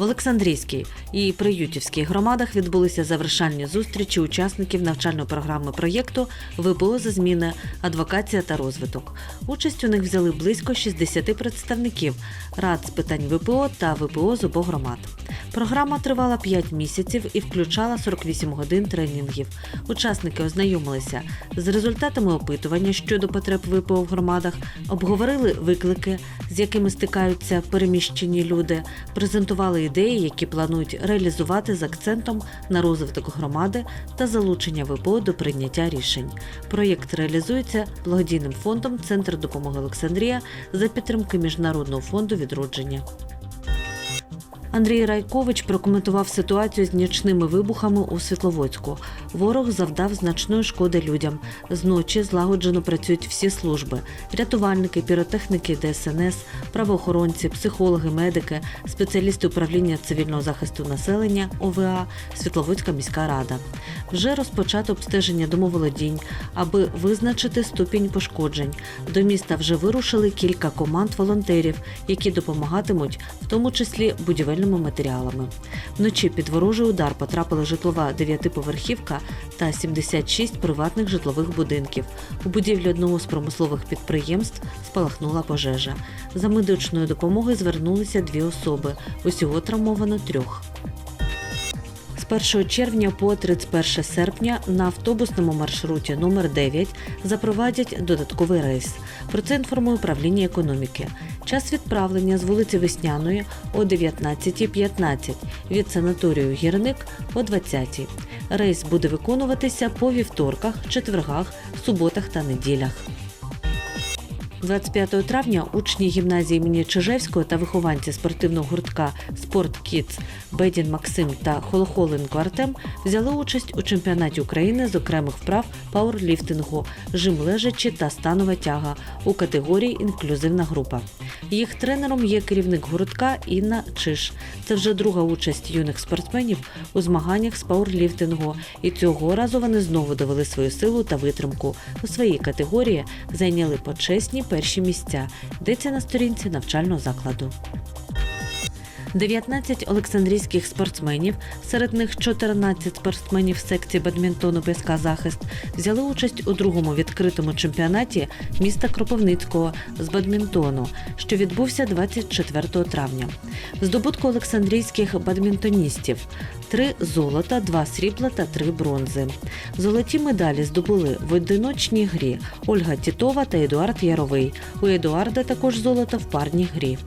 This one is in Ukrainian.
В Олександрійській і Приютівській громадах відбулися завершальні зустрічі учасників навчальної програми проєкту ВПО за зміни, адвокація та розвиток. Участь у них взяли близько 60 представників рад з питань ВПО та ВПО з обох громад. Програма тривала 5 місяців і включала 48 годин тренінгів. Учасники ознайомилися з результатами опитування щодо потреб ВПО в громадах, обговорили виклики, з якими стикаються переміщені люди, презентували ідеї, які планують реалізувати з акцентом на розвиток громади та залучення ВПО до прийняття рішень. Проєкт реалізується благодійним фондом Центр допомоги Олександрія за підтримки Міжнародного фонду відродження. Андрій Райкович прокоментував ситуацію з нічними вибухами у Світловодську. Ворог завдав значної шкоди людям. Зночі злагоджено працюють всі служби: рятувальники, піротехніки, ДСНС, правоохоронці, психологи, медики, спеціалісти управління цивільного захисту населення ОВА, Світловодська міська рада. Вже розпочато обстеження домоволодінь, аби визначити ступінь пошкоджень. До міста вже вирушили кілька команд волонтерів, які допомагатимуть, в тому числі будівельними матеріалами. Вночі під ворожий удар потрапила житлова дев'ятиповерхівка та 76 приватних житлових будинків. У будівлі одного з промислових підприємств спалахнула пожежа. За медичною допомогою звернулися дві особи. Усього травмовано трьох. З 1 червня по 31 серпня на автобусному маршруті номер 9 запровадять додатковий рейс. Про це інформує управління економіки. Час відправлення з вулиці Весняної о 19.15, від санаторію Гірник о 20.00. Рейс буде виконуватися по вівторках, четвергах, суботах та неділях. 25 травня учні гімназії імені Чижевського та вихованці спортивного гуртка Спорт Кітс Бедін Максим та Холохоленко Артем взяли участь у чемпіонаті України з окремих вправ пауерліфтингу, жим лежачі та станова тяга у категорії інклюзивна група. Їх тренером є керівник гуртка Інна Чиш. Це вже друга участь юних спортсменів у змаганнях з пауерліфтингу, і цього разу вони знову довели свою силу та витримку. У своїй категорії зайняли почесні перші місця. Йдеться на сторінці навчального закладу. 19 олександрійських спортсменів, серед них 14 спортсменів секції бадмінтону БСК Захист, взяли участь у другому відкритому чемпіонаті міста Кропивницького з бадмінтону, що відбувся 24 травня. Здобутку олександрійських бадмінтоністів три золота, два срібла та три бронзи. Золоті медалі здобули в одиночній грі Ольга Тітова та Едуард Яровий. У Едуарда також золото в парній грі.